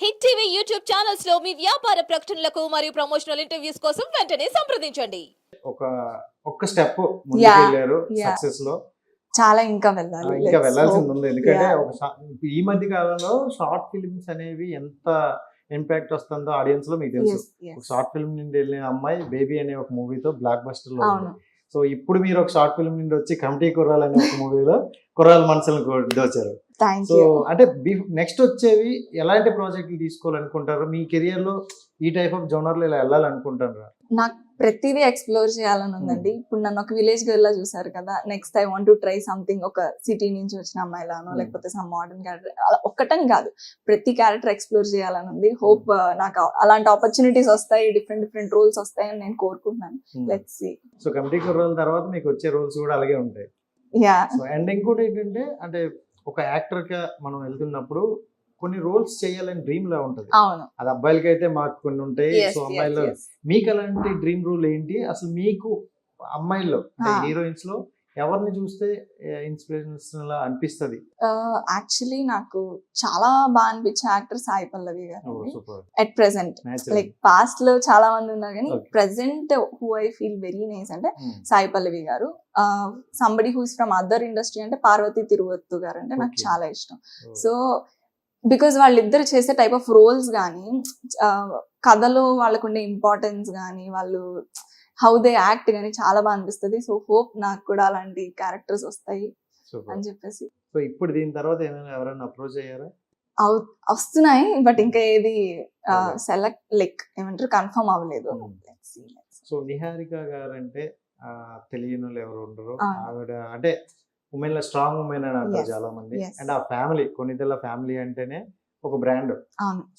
Hit TV YouTube ఛానల్స్లో మీ వ్యాపార ప్రకటనలకు మరియు ప్రమోషనల్ ఇంటర్వ్యూస్ కోసం వెంటనే సంప్రదించండి ఒక ఒక్క స్టెప్ ముందుకు Yeah, వెళ్ళారు yeah. సక్సెస్లో చాలా ఇంకా వెళ్ళాలి ఇంకా వెళ్ళాల్సింది. ఉంది ఎందుకంటే. ఒక షా- ఈ మధ్య కాలంలో షార్ట్ ఫిల్మ్స్ అనేవి ఎంత ఇంపాక్ట్ వస్తుందో ఆడియన్స్లో మీకు తెలుసు. ఒక షార్ట్ ఫిల్మ్ నుండి వెళ్ళిన అమ్మాయి బేబీ అనే ఒక మూవీతో బ్లాక్ బస్టర్లో అవును సో ఇప్పుడు మీరు ఒక షార్ట్ ఫిల్మ్ నుండి వచ్చి కమిటీ కుర్రాలు అనే ఒక మూవీలో కుర్రాల మనసులను దోచారు. సో అంటే నెక్స్ట్ వచ్చేవి ఎలాంటి ప్రాజెక్టులు తీసుకోవాలనుకుంటారు? మీ కెరియర్లో ఈ టైప్ ఆఫ్ జోనర్ ఇలా వెళ్ళాలనుకుంటారు? నాకు ప్రతిదీ ఎక్స్ప్లోర్ చేయాలని ఉందండి. Hmm. ఇప్పుడు నన్ను ఒక విలేజ్ గర్ల్ లా చూసారు కదా. Next I want to try something ఒక సిటీ నుంచి వచ్చిన అమ్మాయిలానో Hmm. లేకపోతే సమ్ మోడర్న్ క్యారెక్టర్ అలా ఒక్కటని కాదు. ప్రతి క్యారెక్టర్ ఎక్స్ప్లోర్ చేయాలని ఉంది. హోప్ నాకు అలాంటి ఆపర్చునిటీస్ వస్తాయి. డిఫరెంట్ డిఫరెంట్ రోల్స్ వస్తాయని నేను కోరుకుంటున్నాను. లెట్స్ సి సో కమిటీ కుర్రాల తర్వాత మీకు వచ్చే రోల్స్ కూడా అలాగే ఉంటాయి. యా. సో అండ్ ఇంకోటి ఏంటంటే అంటే ఒక యాక్టర్గా మనం వెళ్తున్నప్పుడు కొన్ని రోల్స్ చేయాలని డ్రీమ్ లా ఉంటది. అది అబ్బాయిలకి అయితే మాకు కొన్ని ఉంటాయి. సో అమ్మాయిలో. మీకు అలాంటి డ్రీమ్ రూల్ ఏంటి? అసలు మీకు అమ్మాయిల్లో. హీరోయిన్స్లో ఎవరిని చూస్తే ఇన్స్పిరేషన్ లా అనిపిస్తుంది? యాక్చువల్లీ నాకు చాలా బాగా అనిపించే యాక్టర్ సాయి పల్లవి గారు ఎట్ ప్రెసెంట్ లైక్ పాస్ట్లో చాలా మంది ఉన్నారు కానీ. Present who I feel very nice అంటే Hmm. సాయి పల్లవి గారు. Somebody who's from other industry అంటే పార్వతి తిరువత్తు గారు అంటే నాకు. చాలా ఇష్టం. సో బికాజ్ వాళ్ళిద్దరు చేసే టైప్ ఆఫ్ రోల్స్ కానీ కథలో వాళ్ళకు ఉండే ఇంపార్టెన్స్ కానీ వాళ్ళు హౌ దే యాక్ట్ కానీ చాలా బాగా అనిపిస్తుంది. సో హోప్ నాకు కూడా అలాంటి క్యారెక్టర్స్ వస్తాయి అని చెప్పేసి. సో ఇప్పుడు దీని తర్వాత ఏమైనా ఎవరైనా అప్రోచ్ అయ్యారా? వస్తున్నాయి బట్ ఇంకా ఏది. సెలెక్ట్ లైక్ ఏమంటారు కన్ఫర్మ్ అవ్వలేదు. Hmm. సో నిహారిక గారు అంటే తెలియని వాళ్ళు ఎవరు ఉండరు. ఆవిడ అంటే ఉమెన్లో స్ట్రాంగ్ ఉమెన్ అని అంటారు చాలా మంది. అండ్ ఆ ఫ్యామిలీ కొన్నిదెల్ల ఫ్యామిలీ అంటేనే ఒక బ్రాండ్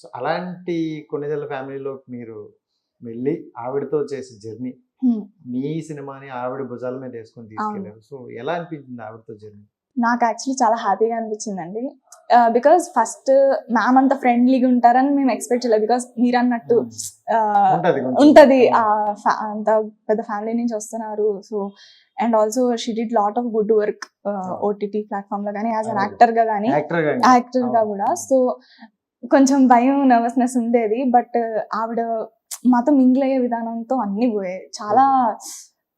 సో అలాంటి కొన్నిదెల్ల ఫ్యామిలీలో మీరు వెళ్ళి ఆవిడతో చేసే జర్నీ Hmm. మీ సినిమాని ఆవిడ భుజాల మీద వేసుకొని తీసుకెళ్ళారు సో ఎలా అనిపించింది ఆవిడతో జర్నీ? నాకు యాక్చువల్లీ చాలా హ్యాపీగా అనిపించిందండి. బికాస్ ఫస్ట్ మ్యామ్ అంత ఫ్రెండ్లీగా ఉంటారని మేము ఎక్స్పెక్ట్ చేయలేదు. బికాస్ మీరు అన్నట్టు ఉంటది అంత పెద్ద ఫ్యామిలీ నుంచి వస్తున్నారు. So and also she did lot of good work OTT ప్లాట్ఫామ్లో కానీ యాజ్ అన్. యాక్టర్గా కానీ యాక్టర్గా కూడా. సో కొంచెం భయం నర్వస్నెస్ ఉండేది. బట్ ఆవిడ మాతో మింగిల్ అయ్యే విధానంతో అన్ని పోయాయి చాలా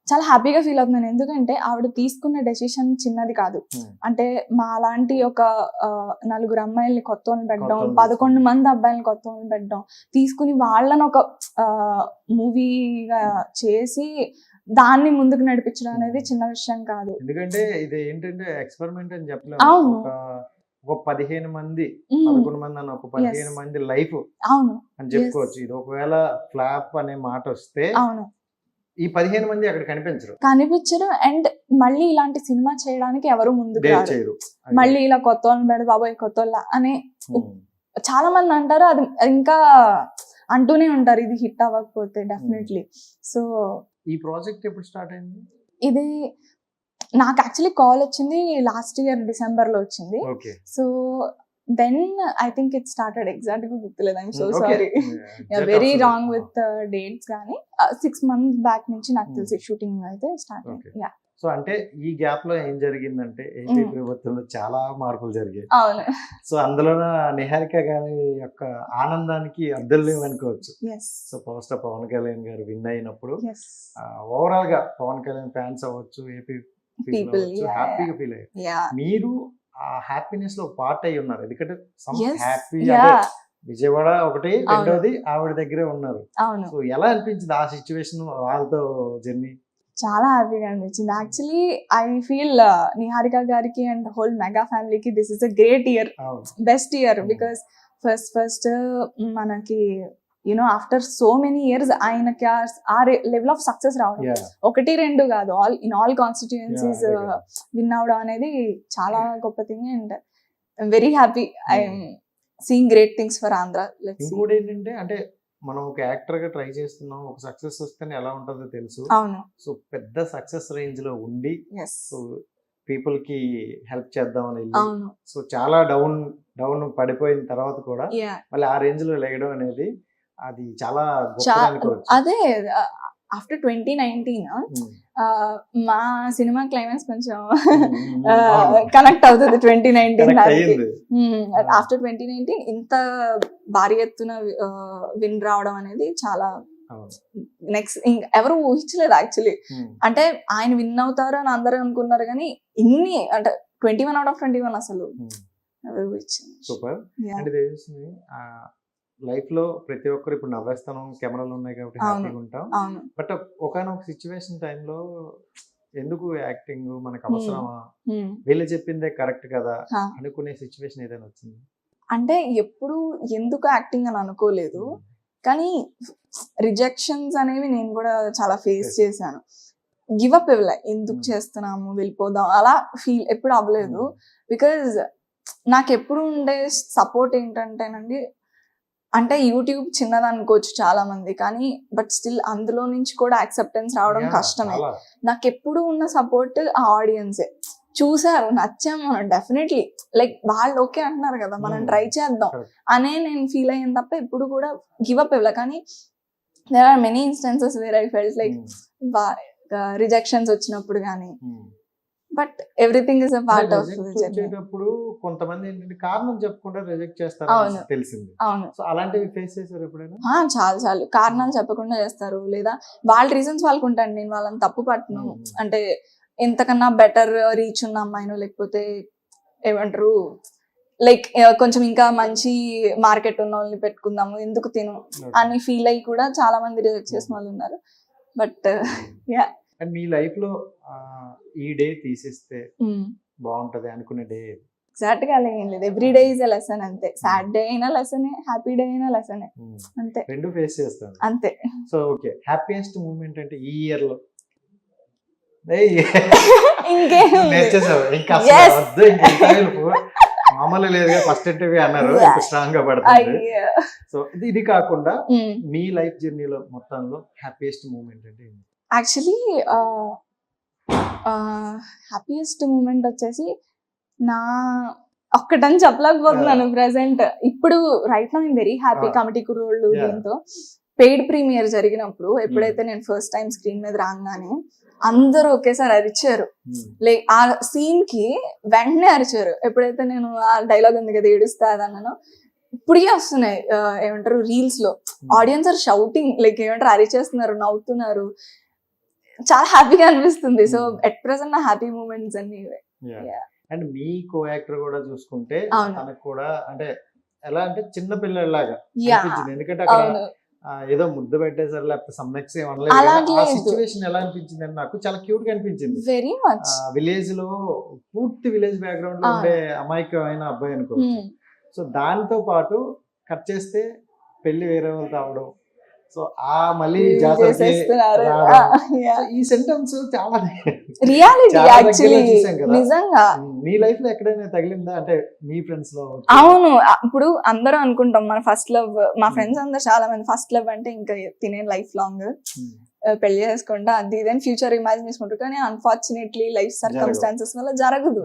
చాలా హ్యాపీగా ఫీల్ అవుతున్నాను ఎందుకంటే ఆవిడ తీసుకున్న డెసిషన్ చిన్నది కాదు. అంటే మా లాంటి ఒక నలుగురు అమ్మాయిల్ని కొత్త వాళ్ళని పెట్టడం పదకొండు మంది అబ్బాయిల్ని కొత్త వాళ్ళని పెట్టడం తీసుకుని వాళ్ళని ఒక మూవీగా చేసి దాన్ని ముందుకు నడిపించడం అనేది. చిన్న విషయం కాదు ఎందుకంటే ఇది ఏంటంటే ఎక్స్పెరిమెంట్ అని చెప్పలేము అవును. ఒక పదిహేను మంది. పదకొండు మంది అన్న ఒక పదిహేను మంది లైఫ్ అవును. అని చెప్పుకోవచ్చు. ఇది ఒకవేళ ఫ్లాప్ అనే మాట వస్తే అవును. ఈ పదిహేను మంది అక్కడ కనిపించరు. కనిపించరు. అండ్ మళ్ళీ ఇలాంటి సినిమా చేయడానికి ఎవరు చేయరు. మళ్ళీ ఇలా కొత్త వాళ్ళని పెడ బాబాయ్ కొత్త వాళ్ళ అని. చాలా మంది అంటారు. అది ఇంకా అంటూనే ఉంటారు. ఇది హిట్ అవ్వకపోతే డెఫినెట్లీ. సో ఈ ప్రాజెక్ట్ ఎప్పుడు స్టార్ట్ అయింది? ఇది నాకు యాక్చువల్లీ కాల్ వచ్చింది లాస్ట్ ఇయర్ డిసెంబర్లో వచ్చింది. So then I think it started ఎగ్జాక్ట్గా గుర్తులేదు. I'm so sorry very wrong with dates కానీ సిక్స్ మంత్స్ బ్యాక్ నుంచి నాకు Hmm. తెలిసి షూటింగ్ అయితే స్టార్ట్ యా సో అంటే ఈ గ్యాప్లో ఏం జరిగిందంటే ఏపీ Hmm. ప్రభుత్వంలో చాలా మార్పులు జరిగాయి. అవును. సో అందులో నిహారిక గారి యొక్క ఆనందానికి అద్దెలు లేవు అనుకోవచ్చు. Yes so power star Pawan Kalyan గారు విన్ అయినప్పుడు ఓవరాల్గా పవన్ కళ్యాణ్ ఫ్యాన్స్ అవ్వచ్చు ఏపీ Yeah, హ్యాపీగా ఫీల్ అయ్యారు మీరు ఆ హ్యాపీనెస్లో పార్ట్ అయి ఉన్నారు. ఎందుకంటే. హ్యాపీ విజయవాడ ఒకటి రెండోది ఆవిడ దగ్గరే ఉన్నారు. అవును. సో ఎలా అనిపించింది ఆ సిచ్యువేషన్ వాళ్ళతో జర్నీ చాలా హ్యాపీగా అనిపించింది. యాక్చువల్లీ ఐ ఫీల్ నిహారిక గారికి అండ్ హోల్ మెగా ఫ్యామిలీకి this is a great year best year. Because first first మనకి you know after so many years ఆయనకి ఆ- లెవెల్ ఆఫ్ సక్సెస్ రావడం. ఒకటి రెండు కాదు. All in all constituencies. Win అవడం అనేది చాలా గొప్ప thing and very happy I'm seeing great things for Andhra ఇంకోటి ఏంటంటే అంటే మనం ఒక యాక్టర్గా ట్రై చేస్తున్నాం. ఒక సక్సెస్ వస్తేనే ఎలా ఉంటుందో తెలుసు. అవును. సో పెద్ద సక్సెస్ రేంజ్లో ఉండి సో పీపుల్కి హెల్ప్ వెళ్ళి అవును. సో చాలా డౌన్ డౌన్ పడిపోయిన తర్వాత కూడా మళ్ళీ ఆ రేంజ్లో లేయడం అనేది అది చాలా అదే ఆఫ్టర్ ట్వంటీ నైన్టీన్. మా సినిమా క్లైమాక్స్ కొంచెం. కనెక్ట్ అవుతుంది twenty nineteen after twenty nineteen ఇంత భారీ ఎత్తున విన్ రావడం అనేది చాలా. నెక్స్ట్ ఎవరు ఊహించలేదు యాక్చువల్లీ. అంటే ఆయన విన్ అవుతారు అని అందరూ అనుకున్నారు కానీ ఇన్ని అంటే twenty one out of twenty one అసలు ఉమ్. ఎవరు ఊహించింది సూపర్ లైఫ్లో ప్రతి ఒక్కరు ఇప్పుడు నవ్వేస్తాను కెమెరాలు ఉన్నాయి కాబట్టి. హ్యాపీగా ఉంటాం. బట్ ఒకనొక సిచ్యువేషన్ టైంలో ఎందుకు యాక్టింగ్ మనకు అవసరమా. వీళ్ళు చెప్పిందే కరెక్ట్ కదా. అనుకునే సిచ్యువేషన్ ఏదైనా వచ్చింది? అంటే ఎప్పుడు ఎందుకు యాక్టింగ్ అని అనుకోలేదు. కానీ రిజెక్షన్స్ అనేవి నేను కూడా చాలా ఫేస్. చేశాను. గివ్ అప్ ఇవ్వలే. ఎందుకు. చేస్తున్నాము? వెళ్ళిపోదాం. అలా ఫీల్ ఎప్పుడు అవ్వలేదు. బికాజ్ నాకు ఎప్పుడు ఉండే సపోర్ట్ ఏంటంటేనండి అంటే యూట్యూబ్ చిన్నది అనుకోవచ్చు చాలా మంది కానీ బట్ స్టిల్ అందులో నుంచి కూడా యాక్సెప్టెన్స్ రావడం కష్టమే. నాకు ఎప్పుడు ఉన్న సపోర్ట్ ఆ ఆడియన్సే చూసారు నచ్చాం మనం డెఫినెట్లీ లైక్ వాళ్ళు ఓకే అంటున్నారు కదా మనం Hmm. ట్రై చేద్దాం Correct. అనే నేను ఫీల్ అయ్యాను తప్ప ఎప్పుడు కూడా గివ్ అప్ ఇవ్వలే కానీ there are many instances where I felt like rejections వచ్చినప్పుడు కానీ ఉమ్. But everything is part of వచ్చేటప్పుడు కొంతమంది ఏంటంటే కారణం చెప్పకుండా రిజెక్ట్ చేస్తారు. తెలిసింది. అవును. సో అలాంటివి ఫేస్ చేశారు ఎప్పుడైనా? చాలు చాలు కారణాలు చెప్పకుండా చేస్తారు. లేదా వాళ్ళ రీజన్స్ వాళ్ళకు ఉంటాను నేను వాళ్ళని తప్పు పట్టను. అంటే ఎంతకన్నా బెటర్ రీచ్ ఉన్న అమ్మాయిను లేకపోతే ఏమంటారు లైక్ కొంచెం ఇంకా మంచి మార్కెట్ ఉన్న వాళ్ళని పెట్టుకుందాము ఎందుకు తిను అని ఫీల్ అయ్యి కూడా చాలా మంది రిజెక్ట్ చేసిన వాళ్ళు ఉన్నారు. బట్ అండ్ మీ లైఫ్లో ఈ డే తీసేస్తే బాగుంటది అనుకునే డే ఎగ్జాక్ట్గా అలా ఏం లేదు. ఎవ్రీ డే ఎ లెసన్ అంతే. సాడ్ డే అయినా లెసనే హ్యాపీ డే అయినా లెసనే. అంతే. రెండు ఫేస్ చేస్తాను. అంతే. So okay. హ్యాపీయెస్ట్ మూమెంట్ అంటే ఈ ఇయర్లో మామూలు లేదుగా ఫస్ట్ ఇంటర్వ్యూ అన్నారు. స్ట్రాంగ్గా పడుతుంది. సో ఇది కాకుండా. మీ లైఫ్ జర్నీలో మొత్తంలో హ్యాపీయెస్ట్ మూమెంట్ అంటే ఏంటి? యాక్చువల్లీ హ్యాపీయెస్ట్ మూమెంట్ వచ్చేసి నా ఒక్కటని చెప్పలేకపోతున్నాను ప్రెసెంట్ ఇప్పుడు రైట్ నా వెరీ హ్యాపీ. కమిటీ కుర్రోళ్ళు. దీంతో. పెయిడ్ ప్రీమియర్ జరిగినప్పుడు ఎప్పుడైతే నేను ఫస్ట్ టైం స్క్రీన్ మీద రాగానే అందరూ ఒకేసారి అరిచారు. Hmm. లే ఆ సీన్కి వెంటనే అరిచారు. ఎప్పుడైతే నేను ఆ డైలాగ్ ఉంది కదా ఏడుస్తా అదన్నాను ఇప్పుడే వస్తున్నాయి. ఏమంటారు రీల్స్లో. Hmm. Audience are shouting like ఏమంటారు అరిచేస్తున్నారు నవ్వుతున్నారు. చాలా హ్యాపీగా అనిపిస్తుంది. So Hmm. ఎట్ ప్రెసెంట్ నా హ్యాపీ మూమెంట్స్ అన్ని ఇవే. అండ్ మీ కో యాక్టర్ కూడా చూసుకుంటే. తనకు కూడా అంటే ఎలా అంటే చిన్న పిల్లలాగా ఎందుకంటే అక్కడ ఏదో ముద్దు పెట్టేసారు లేకపోతే సమ్మెక్స్. సిచ్యువేషన్ ఎలా అనిపించింది అని నాకు చాలా క్యూట్గా అనిపించింది. వెరీ మచ్ విలేజ్లో పూర్తి విలేజ్ బ్యాక్గ్రౌండ్లో. ఉండే అమాయకమైన అబ్బాయి అనుకోవచ్చు. సో దాంతో పాటు కట్ చేస్తే పెళ్ళి వేరే వాళ్ళతో అవడం సో ఆ మళ్ళీ ఈ సెంటెన్స్ చాలా రియాలిటీ యాక్చువల్లీ. నిజంగా. మీ లైఫ్లో ఎక్కడైనా తగిలిందా? అంటే మీ ఫ్రెండ్స్లో అవును. ఇప్పుడు అందరూ అనుకుంటాం మన ఫస్ట్ లవ్ మా. ఫ్రెండ్స్ అందరు చాలా మంది ఫస్ట్ లవ్ అంటే ఇంకా తినే లైఫ్ లాంగ్. పెళ్ళి చేసుకుంటా అది ఇదని ఫ్యూచర్ ఇమాజిన్ చేసుకుంటారు కానీ అన్ఫార్చునేట్లీ లైఫ్ సర్కమ్స్టాన్సెస్ వల్ల జరగదు.